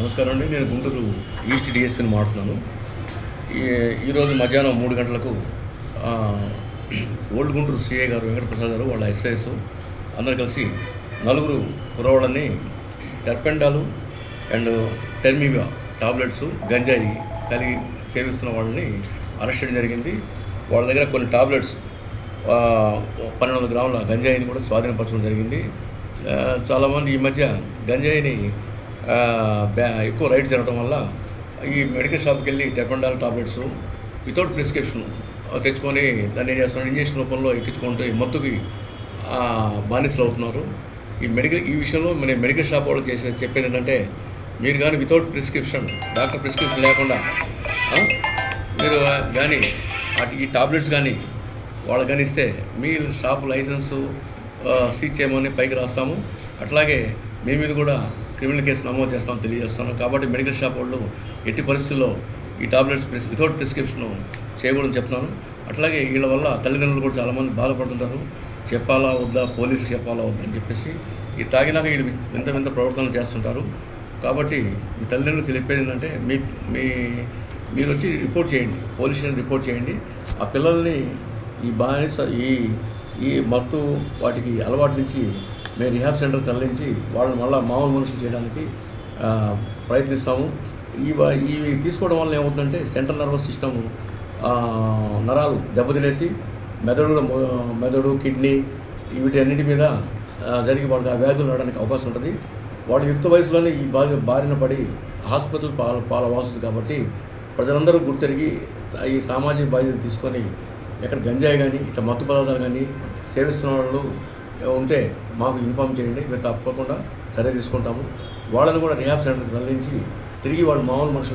నమస్కారం అండి. నేను గుంటూరు ఈస్ట్ డిఎస్పీని మాట్లాడుతున్నాను. ఈ- ఈరోజు మధ్యాహ్నం మూడు గంటలకు ఓల్డ్ గుంటూరు సిఐ గారు వెంకటప్రసాద్ గారు వాళ్ళ ఎస్ఐఎస్ అందరు కలిసి నలుగురు కురవాళ్ళని టెర్పెండాలు అండ్ టెర్మివా టాబ్లెట్స్ గంజాయి కలిగి సేవిస్తున్న వాళ్ళని అరెస్ట్ చేయడం జరిగింది. వాళ్ళ దగ్గర కొన్ని టాబ్లెట్స్ పన్నెండు వందల గ్రాముల గంజాయిని కూడా స్వాధీనపరచడం జరిగింది. చాలామంది ఈ మధ్య గంజాయిని ఎక్కువ రైడ్ జరగడం వల్ల ఈ మెడికల్ షాప్కి వెళ్ళి టెపండాల్ టాబ్లెట్స్ వితౌట్ ప్రిస్క్రిప్షన్ తెచ్చుకొని దాన్ని ఏం చేస్తున్నారు ఇంజక్షన్ రూపంలో ఎక్కించుకుంటూ ఈ మత్తుకి బానిసలు అవుతున్నారు. ఈ మెడికల్ ఈ విషయంలో మన మెడికల్ షాప్ వాళ్ళు చేసే చెప్పేది ఏంటంటే మీరు కానీ వితౌట్ ప్రిస్క్రిప్షన్ డాక్టర్ ప్రిస్క్రిప్షన్ లేకుండా మీరు కానీ ఈ టాబ్లెట్స్ కానీ వాళ్ళు కానీ ఇస్తే మీ షాప్ లైసెన్సు ఆ, సీజ్ చేయమని పైకి రాస్తాము. అట్లాగే మీ మీద కూడా క్రిమినల్ కేసు నమోదు చేస్తామని తెలియజేస్తున్నాం. కాబట్టి మెడికల్ షాప్ వాళ్ళు ఎట్టి పరిస్థితుల్లో ఈ టాబ్లెట్స్ ప్రిస్ వితౌట్ ప్రిస్క్రిప్షన్ చేయకూడదని చెప్తున్నాను అట్లాగే వీళ్ళ వల్ల తల్లిదండ్రులు కూడా చాలామంది బాధపడుతుంటారు. చెప్పాలా వద్దా? పోలీసులు చెప్పాలా వద్దా? అని చెప్పేసి ఈ తాగినాక వీళ్ళు వింత వింత ప్రవర్తనలు చేస్తుంటారు. కాబట్టి మీ తల్లిదండ్రులు తెలిపేది ఏంటంటే మీ మీ మీరు వచ్చి రిపోర్ట్ చేయండి. పోలీస్ స్టేషన్ రిపోర్ట్ చేయండి. ఆ పిల్లల్ని ఈ బానిస ఈ ఈ మత్తు వాటికి అలవాటు నుంచి మేము రిహాబ్ సెంటర్ తరలించి వాళ్ళని మళ్ళీ మామూలు మనుషులు చేయడానికి ప్రయత్నిస్తాము. ఈ ఇవి తీసుకోవడం వల్ల ఏమవుతుందంటే సెంట్రల్ నర్వస్ సిస్టమ్ నరాలు దెబ్బతినేసి మెదడులో మెదడు కిడ్నీ వీటన్నిటి మీద జరిగి వాళ్ళకి ఆ వ్యాధులు రావడానికి అవకాశం ఉంటుంది. వాళ్ళు యుక్త వయసులోనే ఈ బారి బారిన పడి హాస్పిటల్ పాల పాలవాల్సింది కాబట్టి ప్రజలందరూ గుర్తెరిగి ఈ సామాజిక బాధ్యత తీసుకొని ఎక్కడ గంజాయి కానీ ఇట్లా మత్తు పదార్థాలు కానీ సేవిస్తున్న వాళ్ళు ఉంటే మాకు ఇన్ఫామ్ చేయండి. మేము తప్పకుండా చర్య తీసుకుంటాము. వాళ్ళని కూడా రిహాబ్ సెంటర్కి మళ్ళించి తిరిగి వాళ్ళు మామూలు మనుషులు